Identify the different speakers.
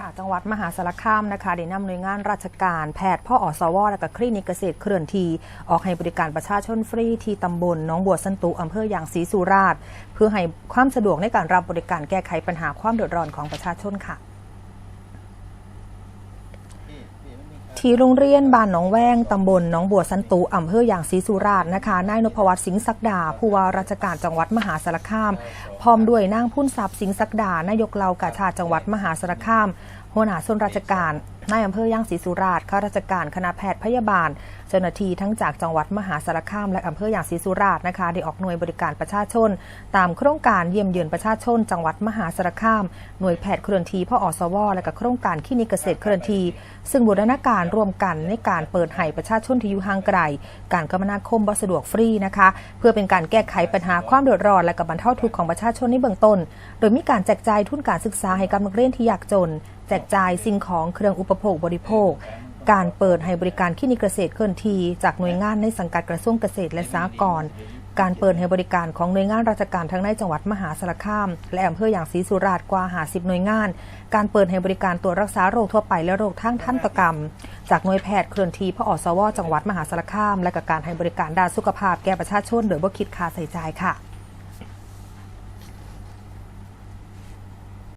Speaker 1: ค่ะจังหวัดมหาสารคามนะคะได้นำหน่วยงานราชการแพทย์พ่ออสวและก็คลินิกเกษตรเคลื่อนที ออกให้บริการประชาชนฟรีที่ตำบลหน้องบัวสันตุอำเภอยางศรีสุราษฎร์เพื่อให้ความสะดวกในการรับบริการแก้ไขปัญหาความเดือดร้อนของประชาชนค่ะ ที่โรงเรียนบ้านหนองแวงตำบลหนองบัวสันตุอำเภออย่างศรีสุราษฎร์นะคะ นายนพวัตสิงห์ศักดา ผู้ว่าราชการจังหวัดมหาสารคาม พร้อมด้วยนางพุ่นทรัพย์สิงห์ศักดา นายกเหล่ากาชาติจังหวัดมหาสารคาม หัวหน้าส่วนราชการ นายอำเภอย่างศรีสุราษฎร์ข้าราชการคณะแพทย์พยาบาล เจ้าหน้าที่ทั้งจากจังหวัดมหาสารคามและอำเภออย่างศรีสุราษฎร์นะคะได้ออกหน่วยบริการประชาชน ตามโครงการเยี่ยมเยือนประชาชน จังหวัดมหาสารคาม หน่วยแพทย์เคลื่อนที่พ่ออสว และก็โครงการคลินิกเกษตรเคลื่อนที่ซึ่งบูรณาการร่วมกันในการเปิดให้ประชาชนที่อยู่ห่างไกลการคมนาคมบสะดวกฟรีนะคะเพื่อเป็นการแก้ไขปัญหาความเดือดร้อนและกับบรรเทาทุกข์ของประชาชนในเบื้องต้น โดยมีการแจกจ่ายทุนการศึกษาให้กับนักเรียนที่ยากจน แจกจ่ายสิ่งของเครื่องอุปโภคบริโภค การเปิดให้บริการคลินิกเกษตรเคลื่อนที่จากหน่วยงานในสังกัดกระทรวงเกษตรและสหกรณ์การเปิดให้บริการของหน่วยงานราชการทั้งในจังหวัดมหาสารคาม และอำเภออย่างศรีสุราษฎร์กว่าหาสิบหน่วยงาน การเปิดให้บริการตรวจรักษาโรคทั่วไปและโรคทางทันตกรรม จากหน่วยแพทย์เคลื่อนที่พออสวจังหวัดมหาสารคาม และกับการให้บริการด้านสุขภาพแก่ประชาชนโดยบ่คิดค่าใช้จ่ายค่ะ